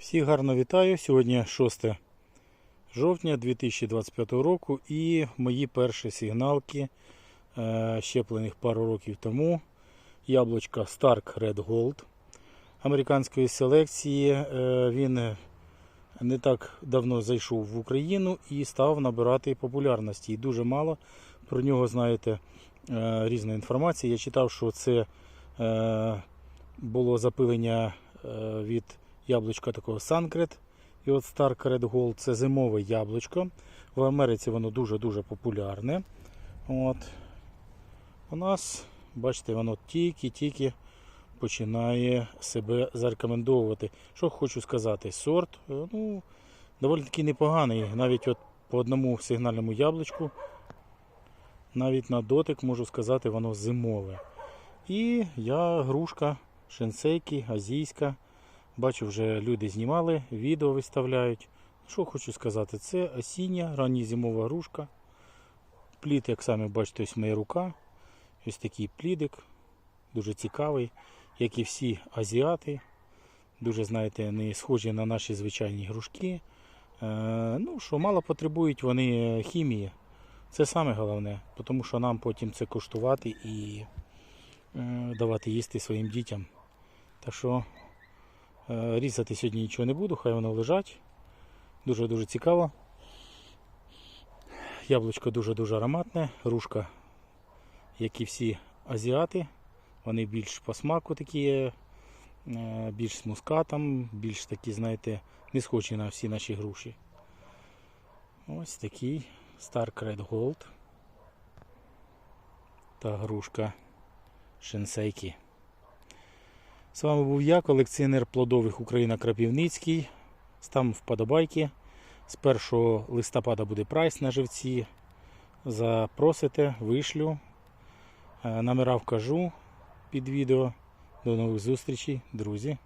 Всіх гарно вітаю. Сьогодні 6 жовтня 2025 року і мої перші сигналки е, щеплених пару років тому. Яблучка Stark Red Gold американської селекції. Е, Він не так давно зайшов в Україну і став набирати популярності. І дуже мало про нього знаєте е, різної інформації. Я читав, що це було запилення від яблучка такого Санкрет. І от Stark Red Gold це зимове яблучко. В Америці воно дуже-дуже популярне. От. У нас, бачите, воно тільки-тільки починає себе зарекомендовувати. Що хочу сказати, сорт е, ну, доволі таки непоганий. Навіть от по одному сигнальному яблучку, навіть на дотик можу сказати, воно зимове. І я грушка шенсейки, азійська. Бачу, вже люди знімали, відео виставляють. Що хочу сказати, це осіння, ранні зимова грушка. Плід, як самі бачите, ось моя рука. Ось такий плідик, дуже цікавий, як і всі азіати. Дуже, знаєте, не схожі на наші звичайні грушки. Е, ну, що мало потребують вони хімії. Це саме головне, тому що нам потім це коштувати і е, давати їсти своїм дітям. Так що різати сьогодні нічого не буду, хай воно лежать. Дуже-дуже цікаво. Яблучко дуже-дуже ароматне, грушка, як і всі азіати. Вони більш по смаку такі, е, більш з мускатом, більш такі, знаєте, не схожі на всі наші груші. Ось такий Stark Red Gold та грушка Шенсейки. З вами був я, колекціонер плодових Україна Крапівницький. Став вподобайки. З 1 листопада буде прайс на живці. Запросите, вишлю. Е, Номера вкажу під відео. До нових зустрічей, друзі.